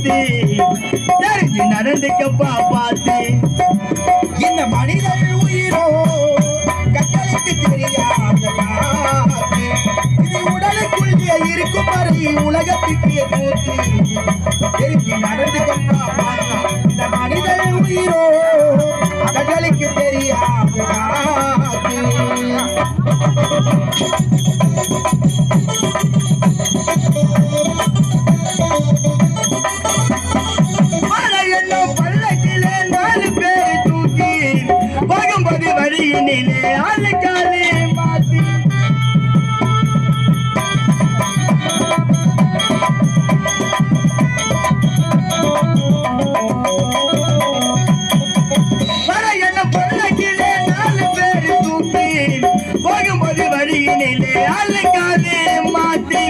பார்த்து தெரிஞ்சு நடந்துக்கப்பா பார்த்து. இந்த மனிதன் உயிரோ கட்டளைக்கு தெரியாத இது உடலுக்குள்ளே இருக்கும் வரை உலகத்துக்கு கூத்து தெரிஞ்சு நடந்துக்கப்பா போகும்போது வழியினிலே ஆளுக்காலே மாத்து போகும்போது வழியினிலே ஆளுக்காலே மாத்தே.